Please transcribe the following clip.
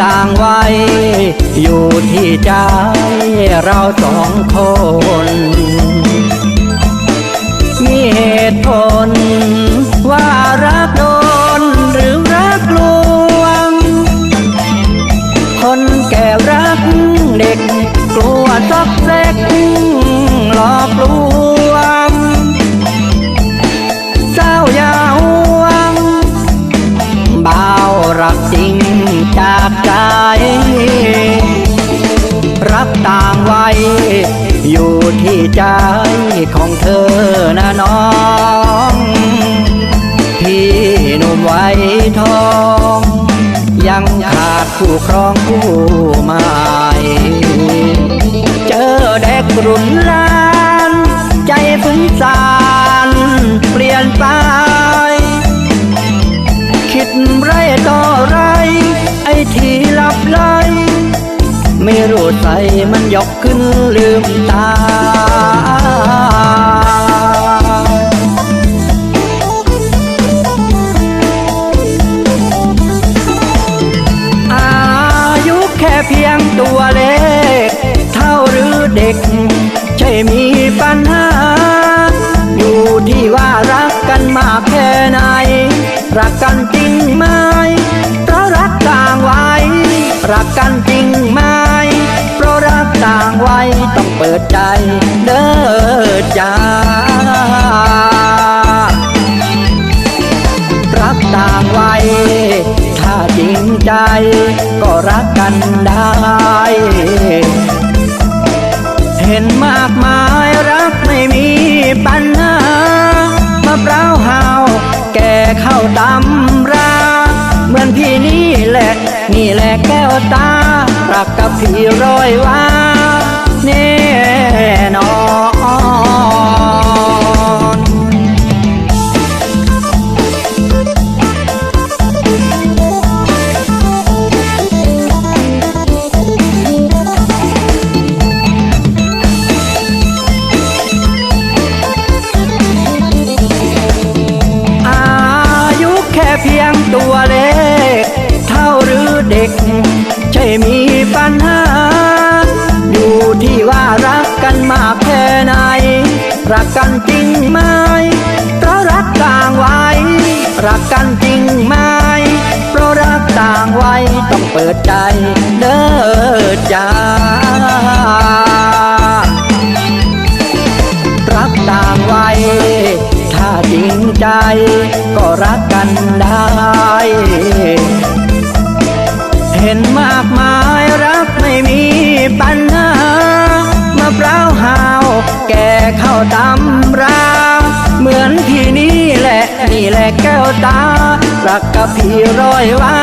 ต่างวัยอยู่ที่ใจเราสองคน มีเหตุผล ต่างวัยอยู่ที่ใจของเธอนะน้อง ที่หนุ่มไว้ทอง ยังขาดผู้ครองผู้มา ไม่รู้ใจมันยกขึ้นลืมตา อายุแค่เพียงตัวเล็ก เท่าหรือเด็ก ใช่มีปัญหา อยู่ที่ว่ารักกันมากแค่ไหน รักกันจริงไหม ต้องเปิดใจเด้อจ้ารักต่างวัยถ้าจริงใจก็รักกันได้ เห็นมากมายรักไม่มีปัญหามะพร้าวหาวแก่เข้าตำราเหมือนพี่นี่แหละ นี่แหละแก้วตารักกับพี่ร้อยว่า รักกันจริงไหมเพราะรักต่างวัยรักกันจริงไหมเพราะรักต่างวัยต้องเปิดใจเด้อจ้ารักต่างวัยถ้าจริงใจ ก็รักกันได้ เห็นมากมายรักไม่มีปัญหามะพร้าวหาว แก่เข้าตำรา เหมือนพี่นี่แหละ นี่แหละแก้วตารักกับพี่ร้อยว่า